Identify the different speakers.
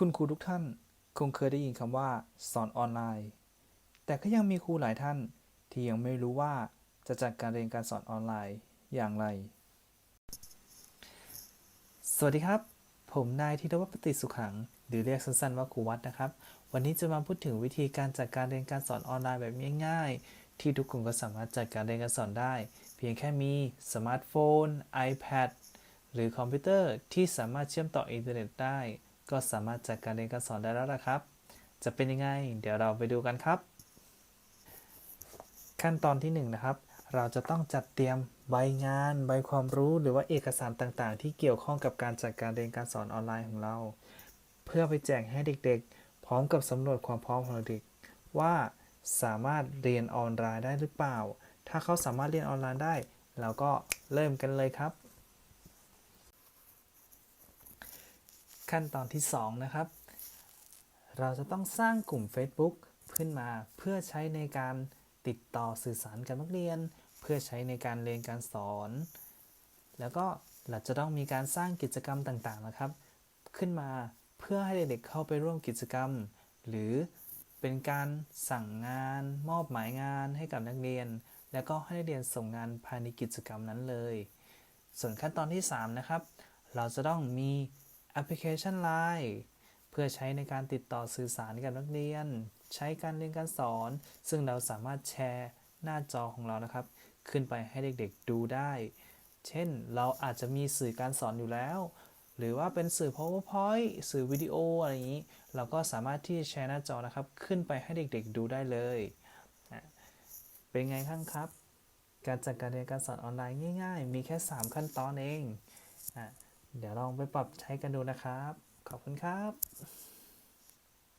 Speaker 1: คุณครูทุกท่านคงเคยได้ยินคำว่า สอนออนไลน์ แต่ก็ยังมีครูหลายท่านที่ยังไม่รู้ว่าจะจัดการเรียนการสอนออนไลน์อย่างไร สวัสดีครับ ผมนายธีรวัฒน์ปฏิสุขัง หรือเรียกสั้นๆว่าครูวัดนะครับ วันนี้จะมาพูดถึงวิธีการจัดการเรียนการสอนออนไลน์แบบง่ายๆ ที่ทุกคนก็สามารถจัดการเรียนการสอนได้ เพียงแค่มีสมาร์ทโฟน iPad หรือคอมพิวเตอร์ที่สามารถเชื่อมต่ออินเทอร์เน็ตได้ ก็สามารถจัดการเรียนการสอนได้แล้วละครับ จะเป็นยังไง เดี๋ยวเราไปดูกันครับ ขั้นตอนที่1นงนะครับ เราจะต้องจัดเตรียมใบงาน ใบความรู้ หรือว่าเอกสารต่างๆ ที่เกี่ยวข้องกับการจัดการเรียนการสอนออนไลน์ของเรา เพื่อไปแจกให้เด็กๆ พร้อมกับสำรวจความพร้อมของเด็กว่าสามารถเรียนออนไลน์ได้หรือเปล่า ถ้าเขาสามารถเรียนออนไลน์ได้ เราก็เริ่มกันเลยครับ ขั้นตอนที่ 2 นะครับ เราจะต้องสร้างกลุ่ม Facebook ขึ้นมาเพื่อใช้ในการติดต่อสื่อสารกับนักเรียน เพื่อใช้ในการเรียนการสอน แล้วก็เราจะต้องมีการสร้างกิจกรรมต่างๆนะครับ ขึ้นมาเพื่อให้เด็กๆเข้าไปร่วมกิจกรรม หรือเป็นการสั่งงาน มอบหมายงานให้กับนักเรียน แล้วก็ให้นักเรียนส่งงานภายในกิจกรรมนั้นเลย ส่วนขั้นตอนที่ 3 นะครับ เราจะต้องมี แอปพลิเคชัน Line เพื่อใช้ในการติดต่อสื่อสารกับนักเรียน ใช้การเรียนการสอน ซึ่งเราสามารถแชร์หน้าจอของเรานะครับ ขึ้นไปให้เด็กๆดูได้ เช่น เราอาจจะมีสื่อการสอนอยู่แล้ว หรือว่าเป็นสื่อ powerpoint สื่อวิดีโออะไรอย่างนี้ เราก็สามารถที่จะแชร์หน้าจอนะครับ ขึ้นไปให้เด็กๆดูได้เลย เป็นไงข้างครับ การจัดการเรียนการสอนออนไลน์ง่าย ๆ มีแค่ 3 ขั้นตอนเองอ เดี๋ยวลองไปปรับใช้กันดูนะครับ ขอบคุณครับ